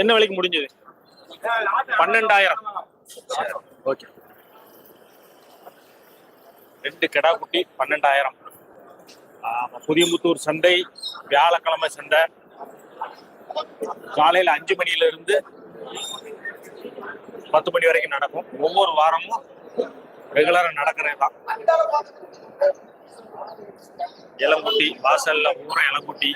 என்ன விலைக்கு முடிஞ்சது? பன்னெண்டாயிரம். ஓகே. ரெண்டு கிடா குட்டி பன்னெண்டாயிரம். புதியமுத்தூர் சந்தை வியாழக்கிழமை சந்தை. காலையில அஞ்சு மணில இருந்து பத்து மணி வரைக்கும் நடக்கும். ஒவ்வொரு வாரமும் ரெகுலரா நடக்கிறது தான் இளங்குட்டி வாசல்ல ஊற இளங்குட்டி.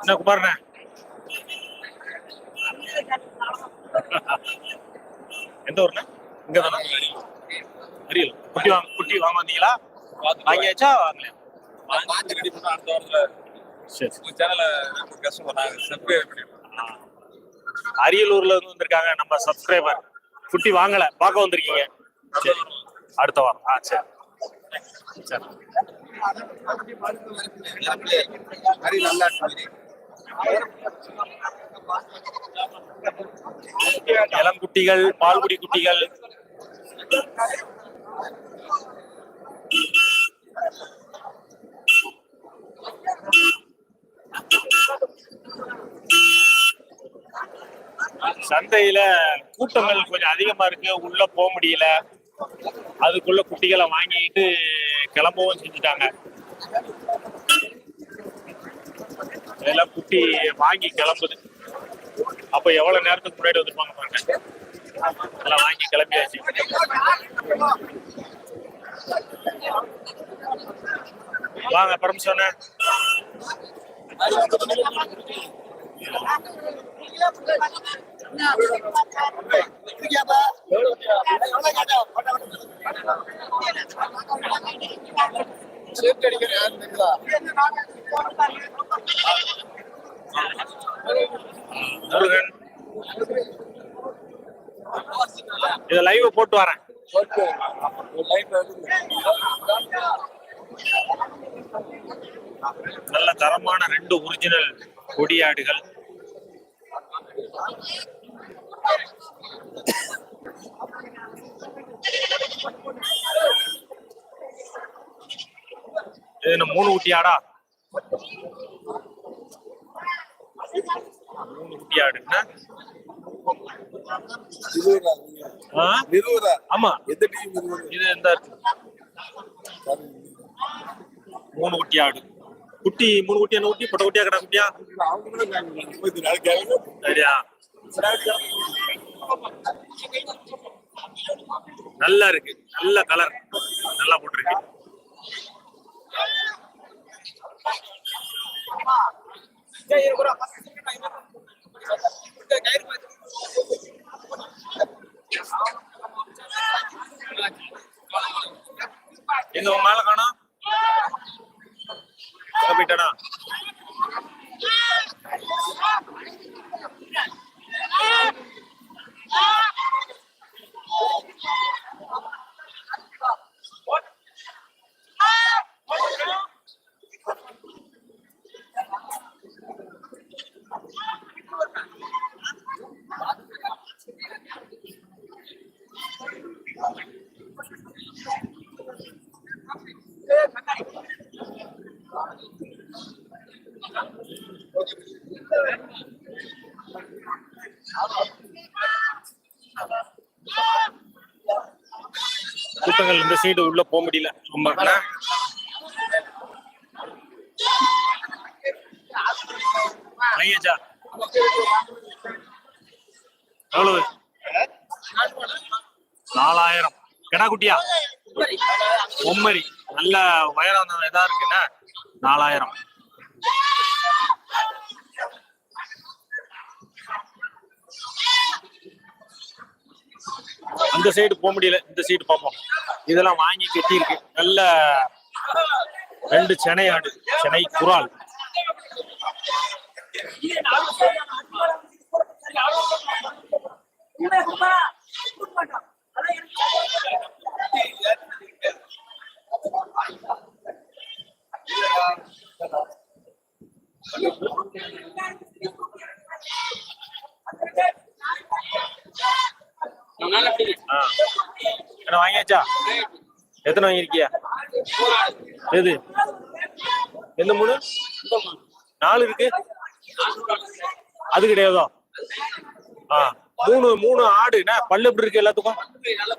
என்ன குமார்ண்ணே? எந்த ஊர்ல இங்க தானே குட்டி வாங்க குட்டி வாங்க வந்தீங்களா? வாங்கியாச்சா? வாங்கலையா? பார்த்து ரெடி அடுத்த வாரத்துல சரி. உங்க சேனலை கஷ்டப்பட நாங்க சப்ஸ்கிரைப். அரியலூர்ல இருந்து வந்திருக்காங்க நம்ம சப்ஸ்கிரைபர் குட்டி வாங்கல பார்க்க வந்திருக்கீங்க. சரி அடுத்த வாரம். ஆ சரி. சரி. இளங்குட்டிகள் பால்குடி குட்டிகள். சந்தையில கூட்டங்கள் கொஞ்சம் அதிகமா இருக்கு. உள்ள போக முடியல. அதுக்குள்ள குட்டிகளை வாங்கிட்டு கிளம்பவும் செஞ்சுட்டாங்க. இதெல்லாம் குட்டி வாங்கி கிளம்புது. அப்ப எவ்வளவு நேரத்துக்கு முன்னாடி வந்துருப்பாங்க பாருங்க. எல்லாம் வாங்கி கிளம்பியாச்சு. வாங்க பரம் சொன்ன முருகன் இத லைவ் போட்டு வரேன். நல்ல தரமான ரெண்டு ஒரிஜினல் கொடியாடுகள் என்ன மூணு குட்டி ஆடா மூணு குட்டி ஆடு என்ன? இருபதா ஆ? இருபதா ஆமா. எந்த இது எந்த மூணு குட்டி ஆடு குட்டி மூணு குட்டி என்ன குட்டி பொட்டை குட்டியா கடா குட்டியா? சரியா? நல்லா இருக்கு. நல்ல கலர் நல்லா போட்டிருக்கு. எங்க மேல கூட்டங்கள் இந்த சைடு உள்ள போக முடியல. ரொம்ப. ஐயாச்சா எவ்வளவு? நாலாயிரம். கடா குட்டியா? பொம்மரி. நல்ல உயரம் இதா இருக்குன்னா நாலாயிரம். அந்த சைடு போக முடியல. இந்த சைடு பார்ப்போம் இதெல்லாம் வாங்கி கட்டியிருக்கு. நல்ல ரெண்டு சென்னை ஆடு சென்னை குரால். நல்லா என்ன வாங்கியாச்சா? எத்தனை வாங்கியிருக்கியா? எது? எந்த மூணு? நாலு இருக்கு. அது கிடையாதோ? ஆ மூணு மூணு ஆடு. என்ன பல்லு எப்படி இருக்கு எல்லாத்துக்கும்? நல்ல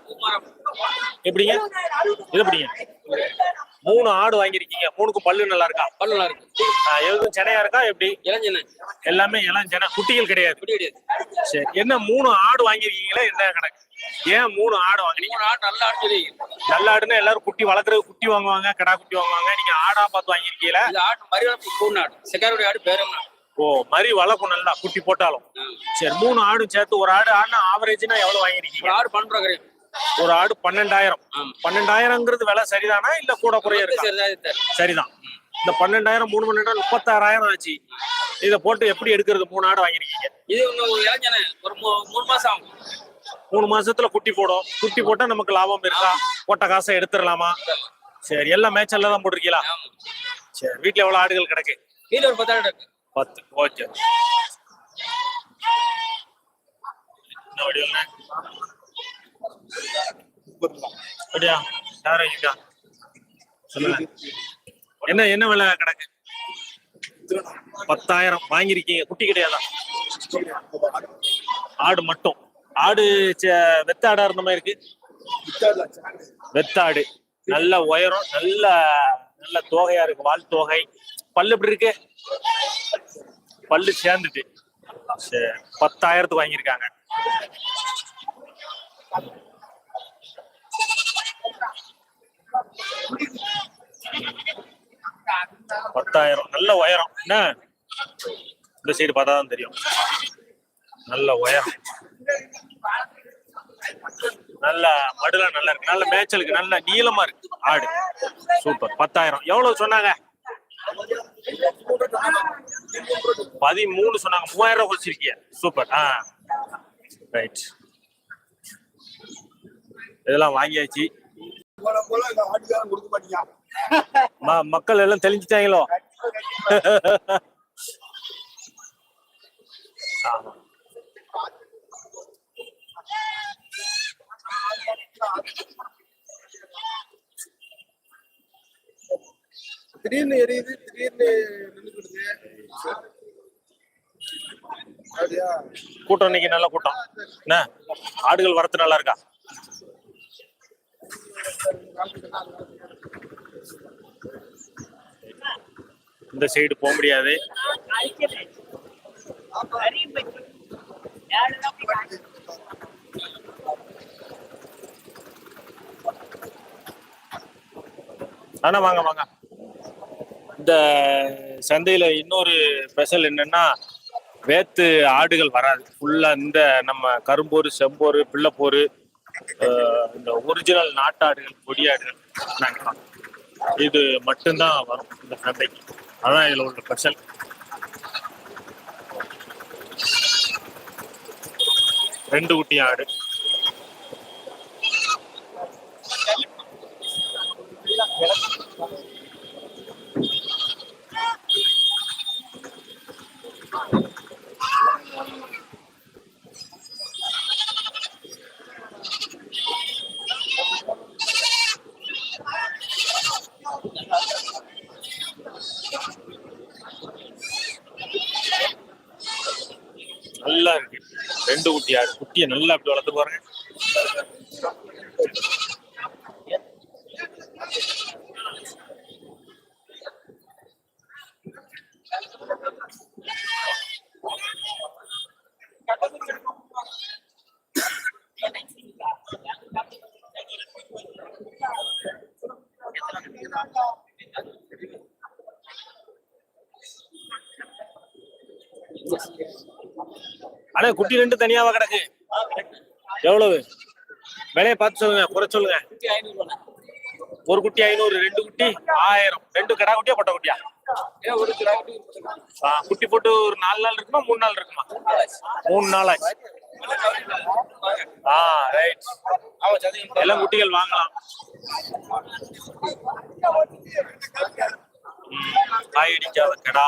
எப்படிங்க? இது எப்படிங்க? மூணு ஆடு வாங்கியிருக்கீங்க. மூணுக்கும் பல்லு நல்லா இருக்கா? பல்லா இருக்கு. ஆ, எதுவும் செனையா இருக்கா? எப்படி? இளஞ்சன. எல்லாமே எல்லாம் சென குட்டிகள் கிடையாது. சரி என்ன மூணு ஆடு வாங்கியிருக்கீங்களா? என்ன கணக்கு? ஏன் மூணு ஆடு வாங்குறீங்க? மூணு ஆடு நல்ல ஆடு சொல்லி. நல்ல ஆடுன்னா எல்லாரும் குட்டி வளர்க்குறது குட்டி வாங்குவாங்க கடா குட்டி வாங்குவாங்க. நீங்க ஆடா பார்த்து வாங்கியிருக்கீங்களா? இது ஆடு மரியாதை பூ நாடு செக்காருடைய ஆடு பேரம் ஓ மறி வளர்க்கும் நல்லா குட்டி போட்டாலும். சரி மூணு ஆடும் சேர்த்து ஒரு ஆடு ஆடுனா ஆவரேஜ்னா எவ்வளவு வாங்கிருக்கீங்க ஆடு பண்றாங்க ஒரு ஆடு பன்னெண்டாயிரம். ஆமா. பன்னெண்டாயிரங்கிறது விலை சரிதானா? இல்ல கூட குறைய இருக்கா? சரிதான் இந்த பன்னெண்டாயிரம் மூணு பன்னெண்டாயிரம் முப்பத்தாறாயிரம் ஆச்சு. இதை போட்டு எப்படி எடுக்கிறது? மூணு ஆடு வாங்கிருக்கீங்க இது ஒரு மூணு மாசம் ஆகும். மூணு மாசத்துல குட்டி போடும். குட்டி போட்டா நமக்கு லாபம் இருக்கா? போட்ட காசை எடுத்துடலாமா? சரி எல்லாம் மேய்ச்சல்ல தான் போட்டிருக்கீங்களா? சரி வீட்டுல எவ்வளவு ஆடுகள் கிடக்கு? கீழே ஒரு பத்தாயிரம் பத்து. ஓகே? அப்படியா? யார் வாங்கிக்கா சொல்லுங்க. என்ன என்ன விலை கிடக்கு? பத்தாயிரம். வாங்கியிருக்கீங்க. குட்டி கிடையாதா? ஆடு மட்டும். ஆடு சே- இருந்த மாதிரி இருக்கு. வெத்தாடு. நல்ல உயரம் நல்ல நல்ல தோகையா இருக்கு வால் தோகை. பல்லு எப்படி இருக்கு? பல்லு சேர்ந்துட்டு. பத்தாயிரத்துக்கு வாங்கியிருக்காங்க. பத்தாயிரம். நல்ல உயரம். என்ன? இந்த சைடு பார்த்தா தான் தெரியும். நல்ல உயரம் நல்ல மடுல நல்லா இருக்கு. நல்ல மேய்ச்சலுக்கு நல்ல நீளமா இருக்கு ஆடு. சூப்பர் பத்தாயிரம். எவ்வளவு சொன்னாங்க? பதிமூணு சொன்னாங்க. மூவாயிரம் ரூபாய் குறைச்சிருக்கிய. சூப்பர் ஆ. ரைட் இதெல்லாம் வாங்கியாச்சு. மக்கள் எல்லாம் தெளிஞ்சிட்டாங்களோ? ஆமா. திடீர்னு எரியுது திடீர்னு நின்றுக்கிடுது கூட்டம் இன்னைக்கு நல்ல கூட்டம். என்ன? ஆடுகள் வரத்து நல்லா இருக்கா? இந்த சைடு போக முடியாது. ஆனா வாங்க வாங்க. இந்த சந்தையில இன்னொரு ஸ்பெஷல் என்னன்னா வேத்து ஆடுகள் வராது. ஃபுல்லா இந்த நம்ம கரும்போரு செம்போரு பிள்ளைப்போரு இந்த ஒரிஜினல் நாட்டாடுகள் கொடியாடுகள் இது மட்டும்தான் வரும் இந்த சந்தைக்கு. அதான் இதுல உள்ள ஸ்பெஷல் ரெண்டு குட்டி ஆடு. நல்லா இருக்கு. ரெண்டு குட்டியா குட்டியை நல்லா அப்படி வளர்த்து பாருங்க. ஆனா குட்டி ரெண்டு தனியாவா கிடக்கு. எவ்வளவு? விலையை பார்த்து சொல்லுங்க குறை சொல்லுங்க. ஒரு குட்டி ஐநூறு ரெண்டு குட்டி ஆயிரம். ரெண்டு கடா குட்டியா பொட்டை குட்டியா? ஆ, குட்டி போட்டு ஒரு நாலு நாள் இருக்குமா மூணு நாள் இருக்குமா? மூணு நாள் ஆச்சு. ஆ ரைட் எல்லாம் குட்டிகள் வாங்கலாம். காய் அடிக்காத கடா.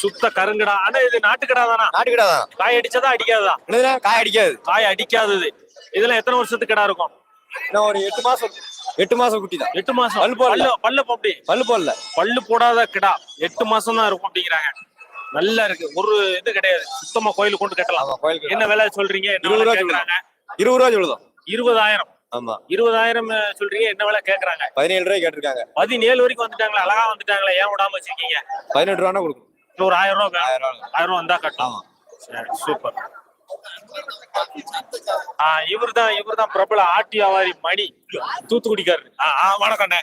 சுத்த கருங்கடா. ஆனா இது நாட்டுக்கடா தானா நாட்டுக்கடா தான் காய் அடிச்சதா அடிக்காததா? காய் அடிக்காது. காய் அடிக்காதது. இதுல எத்தனை வருஷத்துக்கு கடா இருக்கும்? ஒரு எட்டு மாசம் எட்டு மாசம் குட்டி தான் எட்டு மாசம்? பல்லு போடல. பல்லு அப்படி. பல்லு போடல. பல்லு போடாத கிடா. எட்டு மாசம் தான் இருக்கும் அப்படிங்கிறாங்க. நல்லா இருக்கு. ஒரு இது கிடையாது. சுத்தமா கோயிலுக்கு கொண்டு கட்டலாம். கோயிலுக்கு என்ன விலை சொல்றீங்க? இருபது ரூபா கேக்குறாங்க? இருபது ரூபா சொல்லுதோம் இருபதாயிரம். ஆமா. இருபதாயிரம் சொல்றீங்க என்ன விலை கேக்குறாங்க? பதினேழு ரூபாய் கேட்டிருக்காங்க. பதினேழு வரைக்கும் வந்துட்டாங்களா? அழகா வந்துட்டாங்களா? ஏன் விடாம வச்சிருக்கீங்க? பதினெட்டு ரூபா கொடுக்கும் ஒரு ஆயிரம் ரூபா ஆயிரம் ரூபாய் வந்தா கட்டலாம் சூப்பர் இவர் தான் இவர் தான் பிரபல ஆட்டி வியாபாரி மணி. ஆ வணக்கண்ணே.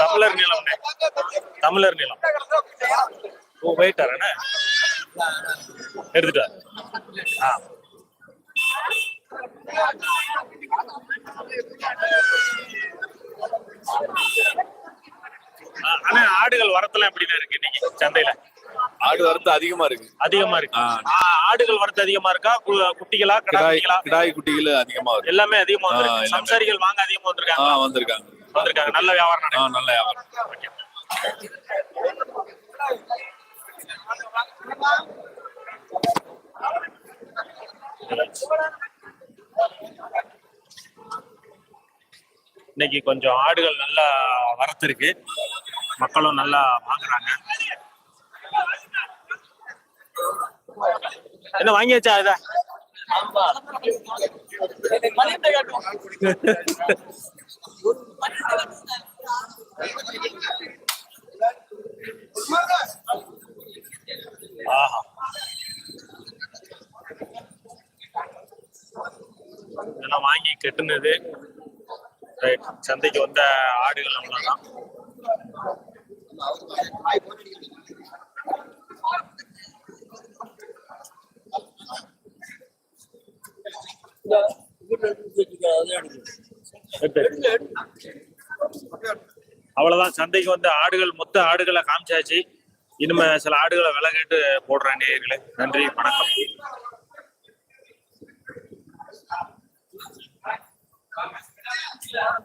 தமிழர் நிலம்ண்ணே தமிழர் நிலம். ஓ போயிட்டாரண்ணே எடுத்துட்டார் ஆ. ஆ, அண்ணா ஆடுகள் வரத்தெல்லாம் எப்படிண்ணே இருக்கு இன்னைக்கு சந்தையில? ஆடு வரத்து அதிகமா இருக்கு. அதிகமா இருக்கு. ஆ. ஆ, ஆடுகள் வரத்து அதிகமா இருக்கா? குட்டிகளா கடா கிடாய் குட்டிகளா அதிகமா இருக்கு. எல்லாமே அதிகமா ஆ, வந்திருக்கு. சம்சாரிகள் வாங்க அதிகமா ஆ வந்திருக்காங்க. வந்திருக்காங்க. வந்திருக்காங்க நல்ல வியாபாரம் நல்ல வியாபாரம். இன்னைக்கு கொஞ்சம் ஆடுகள் நல்லா வரத்து இருக்கு மக்களும் நல்லா வாங்குறாங்க. என்ன வாங்கியாச்சா இத ஆஹா இதெல்லாம் வாங்கி கட்டுனது ரைட் சந்தைக்கு வந்த ஆடுகள் அவ்வளவுதான். அவ்வளவுதான். சந்தைக்கு வந்த ஆடுகள் மொத்த ஆடுகளை காமிச்சாச்சு. இனிமே சில ஆடுகளை விலை கேட்டு போடுறேன் நேயர்களே நன்றி வணக்கம். job.